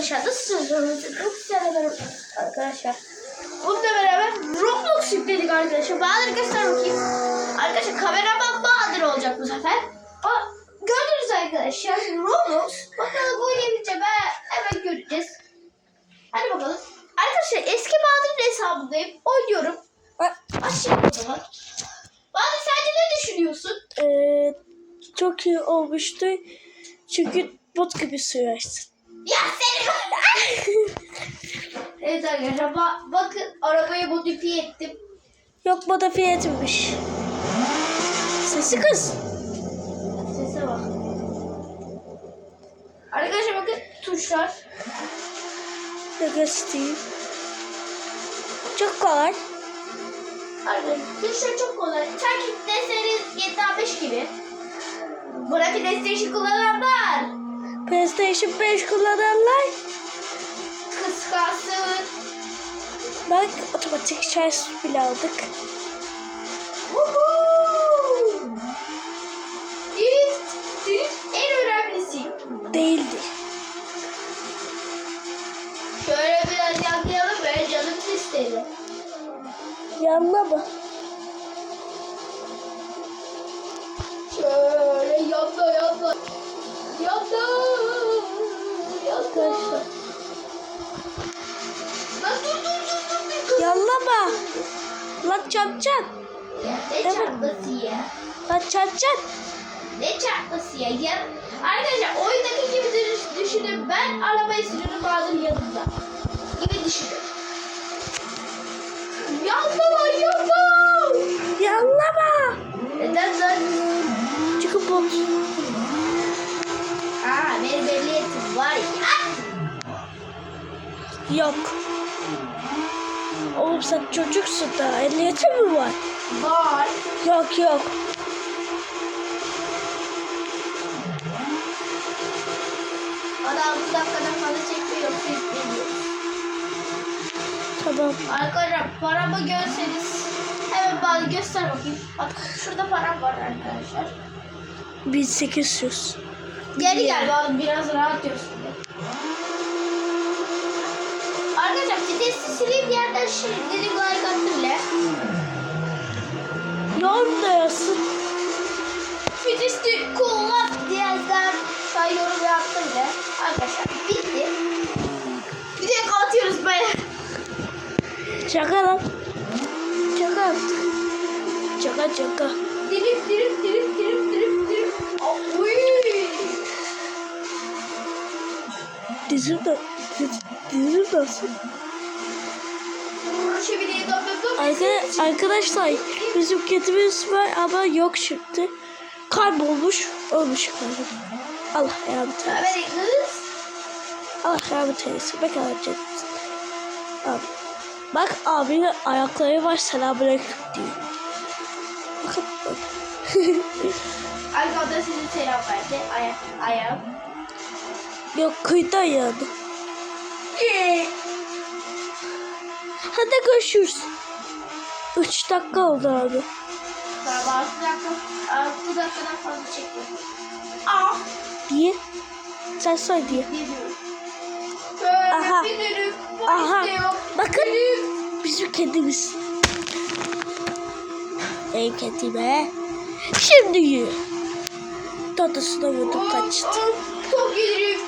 arkadaşlar nasılsınız? Çok selam arkadaşlar. Bununla beraber Roblox yükledik arkadaşlar. Bahadır göster bakayım. Arkadaşlar kameraman Bahadır olacak bu sefer. O, gördünüz arkadaşlar Roblox. Bakalım oynayabilecek mi? Hemen göreceğiz. Hadi bakalım. Arkadaşlar eski Bahadır'ın hesabındayım. Oynuyorum. Açayım o zaman. Bahadır sence ne düşünüyorsun? Ee, çok iyi olmuştu. Çünkü bot gibi sürersin. Ya seni Evet arkadaşlar ba- bakın arabayı modifiye ettim. Yok modifiye etmiş. Sesi kız. Sese bak. Arkadaşlar bakın tuşlar. Ne göstereyim. Çok kolay. Arkadaşlar tuşlar çok kolay. Ta ki deseniz GTA 5 gibi. Bırak PlayStation kullananlar. PlayStation 5 kullananlar. Kıskansın. Bak otomatik şarj bile aldık. Drift, drift en önemlisi. Değildi. Şöyle biraz yaklayalım böyle canım istedi. Yanma mı? Şöyle yanda yanda. Yanda. Arkadaşlar. Lan dur dur dur dur. dur. Yanlama. Lan çarpacak. Ya ne Evet. çarpması ya? Lan çarpacak. Ne çarpması ya? ya? Arkadaşlar oyundaki gibi düş- düşünün. Ben arabayı sürüyorum Bahadır yanımda. Gibi düşünün. Yok. Oğlum sen çocuksun da ehliyetin mi var? Var. Yok yok. Adam 6 dakikadan fazla çekmiyor. Tamam. Arkadaşlar paramı görseniz hemen bana göster bakayım. Bak şurada param var arkadaşlar. 1800. Geri gel bana biraz rahat görsün. Vitesi sileyim diğerden şimdi dedim like attım bile. Yoldayasın. Vitesi kullan diğerden şu an yorum yaptım bile. Arkadaşlar bitti. Bir de atıyoruz böyle. Şaka lan. Şaka yaptık. Şaka şaka. Dirip dirip dirip dirip dirip dirip. Uy. Dizim de diz- dizim nasıl? Arka, arkadaşlar bizim kedimiz var ama yok şimdi. Kaybolmuş. Ölmüş. Allah rahmet eylesin. Allah rahmet eylesin. Cennet. Abi. Bak abinin ayakları var selamünaleyküm diyor. Bakın bak. Arkada size selam verdi. Ayak, ayağım. Yok kıyıda yani. Hadi görüşürüz. 3 dakika oldu abi. Tamam 6 dakika, 6 dakikadan fazla çekmiyorum. Ah! Diye. Sen say diye. Aha. Aha. Bakın. Bizim kedimiz. Ey kedime. Şimdi yürü. Tatısına vurdum kaçtı. Çok gelirim.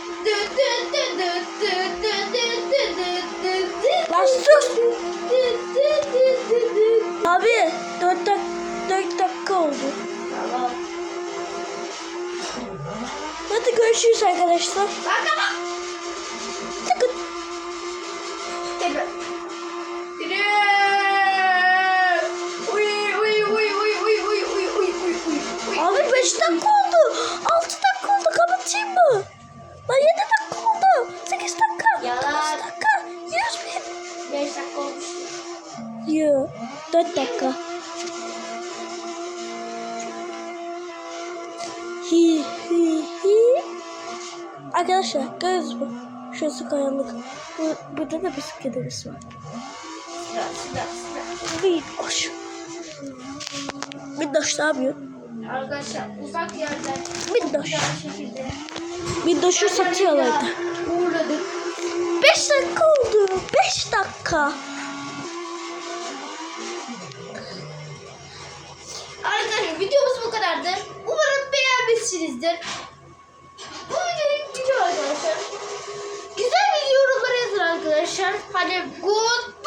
Hadi görüşürüz arkadaşlar. Bak bak. Tıkıt. Tıkıt. Abi 5 dakika oldu. 6 dakika oldu. Kapatayım mı? Lan 7 dakika oldu. 8 dakika. Yalan. 9 dakika. 100 bin. 5 dakika olmuştu. Yo. 4 dakika. Hi hi. Arkadaşlar gördünüz mü? Şurası kayalık. Bu, burada da bisikletimiz var. Bir koş. Minnoş ne yapıyor? Arkadaşlar uzak yerden Minnoş. Minnoş'u satıyorlardı. uğurladık. Kanka. Arkadaşlar videomuz bu kadardı. Umarım beğenmişsinizdir. Güzel bir yorumlara yazın arkadaşlar. Hani good